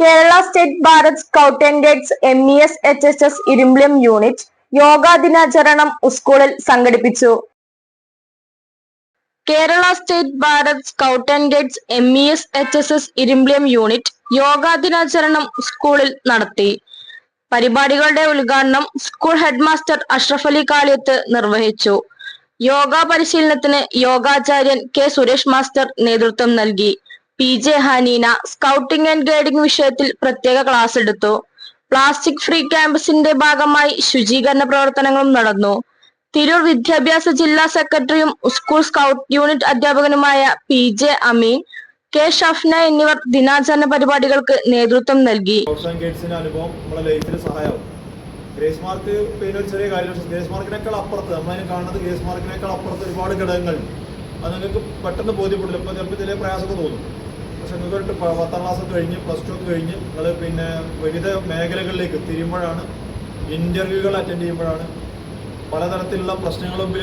Kerala state Bharat scout and guides M E S H S S Irumbilam unit yoga ദിനാചരണം സ്കൂളിൽ സംഘടിപ്പിച്ചു. Kerala state Bharat scout and guides M E S H S S Irumbilam unit yoga ദിനാചരണം സ്കൂളിൽ നടത്തി. പരിപാടികളുടെ ഉദ്ഘാടനം school head master Ashraf Ali Kaliyath നിർവഹിച്ചു. യോഗ പരിശീലനത്തിന് യോഗാചാര്യൻ കെ സുരേഷ് മാസ്റ്റർ നേതൃത്വം നൽകി. P J Haneena scouting and guiding വിഷയത്തിൽ പ്രത്യേക ക്ലാസ് എടുത്തു. പ്ലാസ്റ്റിക് ഫ്രീ ക്യാമ്പസിന്റെ ഭാഗമായി ശുചീകരണ പ്രവർത്തനങ്ങളും നടന്നു. തിരൂർ വിദ്യാഭ്യാസ ജില്ലാ സെക്രട്ടറിയും school scout unit അധ്യാപകനുമായ P J Ameen K Shafna എന്നിവർ ദിനാചരണ പരിപാടികൾക്ക് നേതൃത്വം നൽകി. അനുഭവം നമ്മുടെ ലൈഫിൽ ഗ്രേസ് മാർക്ക് പിന്നെ ഒരു ചെറിയ കാര്യം ഗ്രേസ് മാർക്കിനേക്കാൾ അപ്പുറത്ത് നമ്മളതിന് കാണുന്നത് ഗ്രേസ് മാർക്കിനേക്കാൾ അപ്പുറത്ത് ഒരുപാട് ഘടകങ്ങൾ അത് നിങ്ങൾക്ക് പെട്ടെന്ന് ബോധ്യപ്പെടില്ല. ഇപ്പോൾ ചിലപ്പോൾ ചില പ്രയാസമൊക്കെ തോന്നും. പ- പത്താം ക്ലാസ് കഴിഞ്ഞ് പ്ലസ് ടു കഴിഞ്ഞ് നിങ്ങൾ പിന്നെ വിവിധ മേഖലകളിലേക്ക് തിരിയുമ്പോഴാണ് ഇന്റർവ്യൂകൾ അറ്റൻഡ് ചെയ്യുമ്പോഴാണ് പലതരത്തിലുള്ള പ്രശ്നങ്ങൾ മുമ്പിൽ